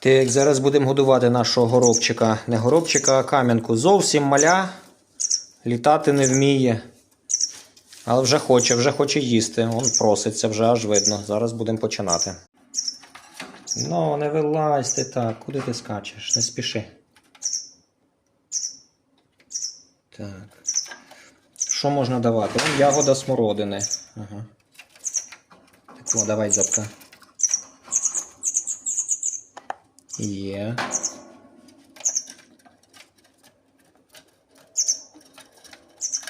Так, зараз будемо годувати нашого горобчика. Не горобчика, а кам'янку. Зовсім маля. Літати не вміє. Але вже хоче, вже хоче їсти. Он проситься, вже аж видно. Зараз будемо починати. Ну, не вилазь ти так. Куди ти скачеш? Не спіши. Так. Що можна давати? Ягода смородини. Ага. Так, о, давай запка. Є.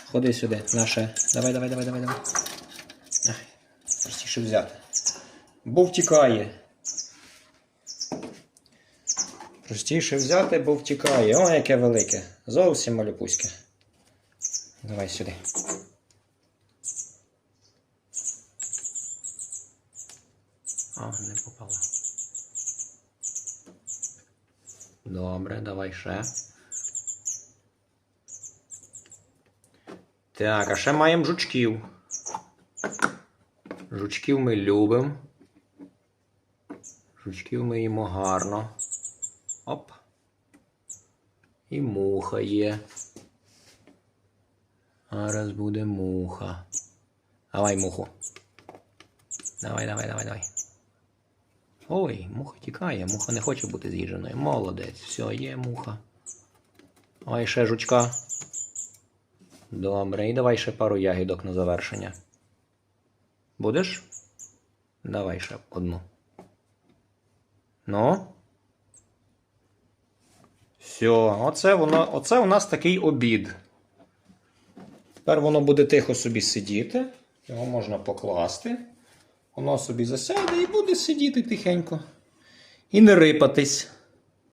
Ходи сюди, наше. Давай, давай, давай, давай, давай. Ай, простіше взяти. Бо втікає. Простіше взяти, бо втікає. О, яке велике. Зовсім малюпуське. Давай сюди. А, не попало. Добре, давай ще. Так, а ще маємо жучків. Жучків ми любимо. Жучків ми їмо гарно. Оп. І муха є. Зараз буде муха. Давай муху. Давай, давай, давай, давай. Ой, муха тікає, муха не хоче бути з'їдженою. Молодець, все, є муха. Давай ще жучка. Добре, і давай ще пару ягідок на завершення. Будеш? Давай ще одну. Ну. Все, оце воно, оце у нас такий обід. Тепер воно буде тихо собі сидіти. Його можна покласти. Воно собі засяде і буде сидіти тихенько. І не рипатись.